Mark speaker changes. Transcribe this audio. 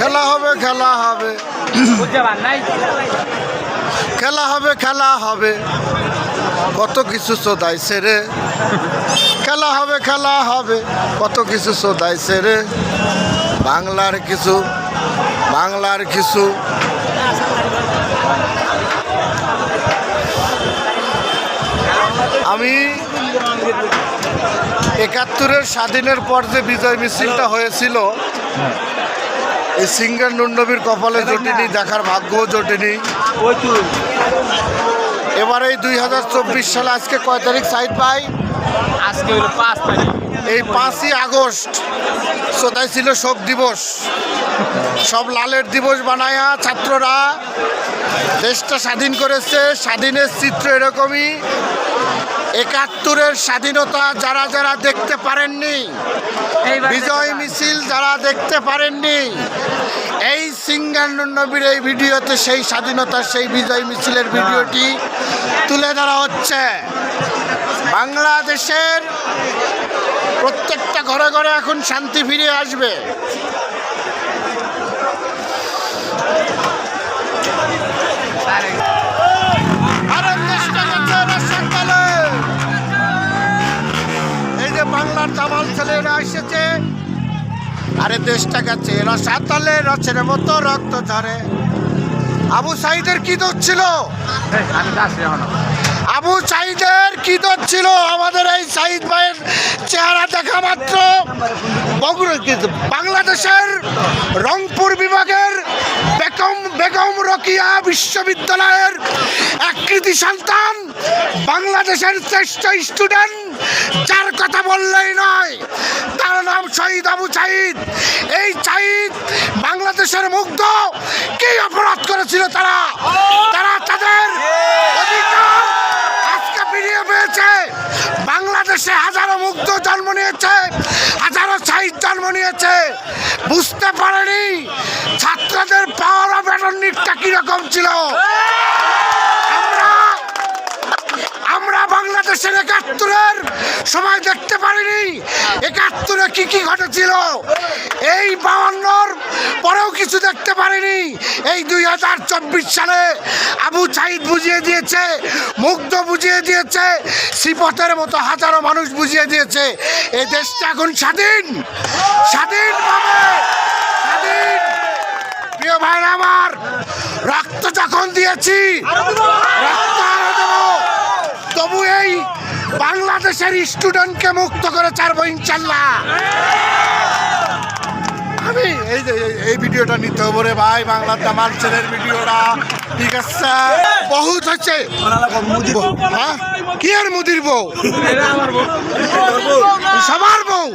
Speaker 1: খেলা হবে খেলা হবে। খেলা হবে খেলা হবে। কত কিছু শোধাইছে রে। খেলা হবে খেলা হবে। কত কিছু শোধাইছে রে। বাংলার কিছু বাংলার কিছু। আমি একাত্তরের স্বাধীনের পর যে বিজয় মিছিলটা হয়েছিল এই সিঙ্গার নুন্নবীর কপালে জটিনি দেখার ভাগ্যও জটিনি। এবার এই দুই হাজার চব্বিশ সালে আজকে কয় তারিখ? সাইড পাই?
Speaker 2: আজকে হলো পাঁচ তারিখ।
Speaker 1: এই পাঁচই আগস্ট। শ্রোতাই ছিল শোক দিবস। সব লালের দিবস বানায়া ছাত্ররা দেশটা স্বাধীন করেছে স্বাধীনের চিত্র এরকমই। একাত্তরের স্বাধীনতা যারা যারা দেখতে পারেননি বিজয় মিছিল যারা দেখতে পারেননি এই সিঙ্গার নবীর এই ভিডিওতে সেই স্বাধীনতার সেই বিজয় মিছিলের ভিডিওটি তুলে ধরা হচ্ছে। বাংলাদেশের প্রত্যেকটা ঘরে ঘরে এখন শান্তি ফিরে আসবে। বাংলার দামাল ছেলেরা এসেছে। আরে দেশটা গেছে রসাতলে রসের মতো রক্ত ঝরে। আবু সাইদের কি দোষ ছিল? আবু সাইদের কি দোষ ছিল? আমাদের এই সাইদ ভাইয়ের চেহারা দেখা মাত্র। বাংলাদেশের রংপুর বিভাগের বেগম বেগম রকিয়া বিশ্ববিদ্যালয়ের এক কৃতি সন্তান বাংলাদেশের শ্রেষ্ঠ স্টুডেন্ট যার বললেই নয়। তার নাম শহীদ আবু সাইদ। এই সাইদ বাংলাদেশের মুগ্ধ। কি অপরাধ করেছিল তারা? তারা তাদের আজকে ফিরিয়ে পেয়েছে। বাংলাদেশে হাজারো মুগ্ধ জন্ম নিয়েছে, হাজারো সাহিদ জন্ম নিয়েছে। বুঝতে পারেনি ছাত্রদের পাওয়ার অফ অ্যাটর্নিটা কীরকম ছিল আমরা আমরা বাংলাদেশের একাত্তরের সময় দেখতে পারিনি। একাত্তরে কি কি ঘটেছিল? এই বাউান্নর পরেও কিছু দেখতে পারিনি। এই দুই হাজার চব্বিশ সালে আবু সাইদ বুঝিয়ে দিয়েছে, মুগ্ধ বুঝিয়ে দিয়েছে শ্রীপথের মতো হাজারো মানুষ বুঝিয়ে দিয়েছে, এই দেশটা এখন স্বাধীন। স্বাধীন স্বাধীন। প্রিয় ভাইরা আমার, রক্ত যখন দিয়েছি বাংলাদেশের স্টুডেন্টকে মুক্ত করে চার বই ইনশাল্লাহ। আমি এই যে এই ভিডিওটা নিতে হবে রে ভাই বাংলা তামাল ছেলের ভিডিওটা। ঠিক আছে? বহুত হচ্ছে হ্যাঁ? কি আর মুদির বউ? সবার বউ।